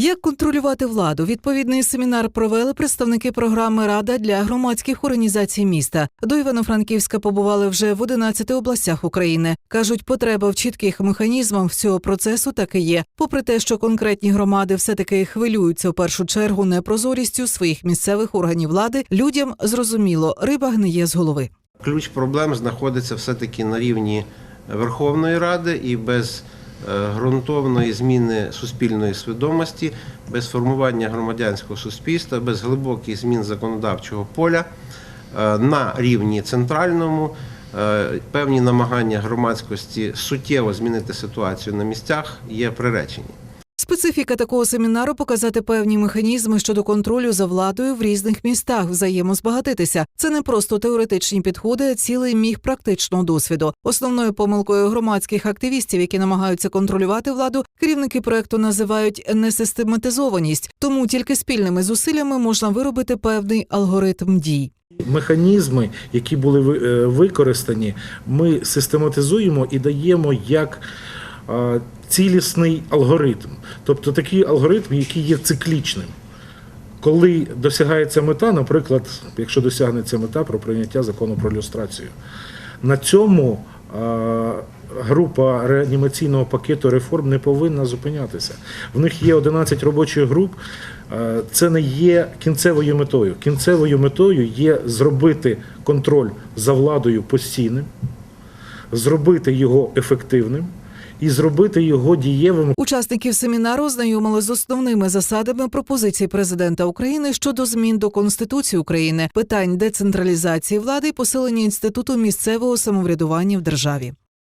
Як контролювати владу? Відповідний семінар провели представники програми Рада для громадських організацій міста. До Івано-Франківська побували вже в 11 областях України. кажуть, потреба в чітких механізмах всього процесу таки є. Попри те, що конкретні громади все таки хвилюються в першу чергу непрозорістю своїх місцевих органів влади, людям зрозуміло, риба гниє з голови. Ключ проблем знаходиться все-таки на рівні Верховної Ради і без ґрунтовної зміни суспільної свідомості, без формування громадянського суспільства, без глибоких змін законодавчого поля е, на рівні центральному. е, Певні намагання громадськості суттєво змінити ситуацію на місцях є приречені. Специфіка такого семінару показати певні механізми щодо контролю за владою в різних містах, взаємозбагатитися. Це не просто теоретичні підходи, а цілий міг практичного досвіду. Основною помилкою громадських активістів, які намагаються контролювати владу, керівники проекту називають несистематизованість. Тому тільки спільними зусиллями можна виробити певний алгоритм дій. Механізми, які були е, використані, ми систематизуємо і даємо як цілісний алгоритм, тобто такий алгоритм, який є циклічним. Коли досягається мета, наприклад, якщо досягнеться мета про прийняття закону про люстрацію, на цьому група реанімаційного пакету реформ не повинна зупинятися. В них є 11 робочих груп. Це не є кінцевою метою. Кінцевою метою є зробити контроль за владою постійним, зробити його ефективним і зробити його дієвим Учасників семінару знайомили з основними засадами пропозицій президента України щодо змін до Конституції України, питань децентралізації влади і посилення інституту місцевого самоврядування в державі.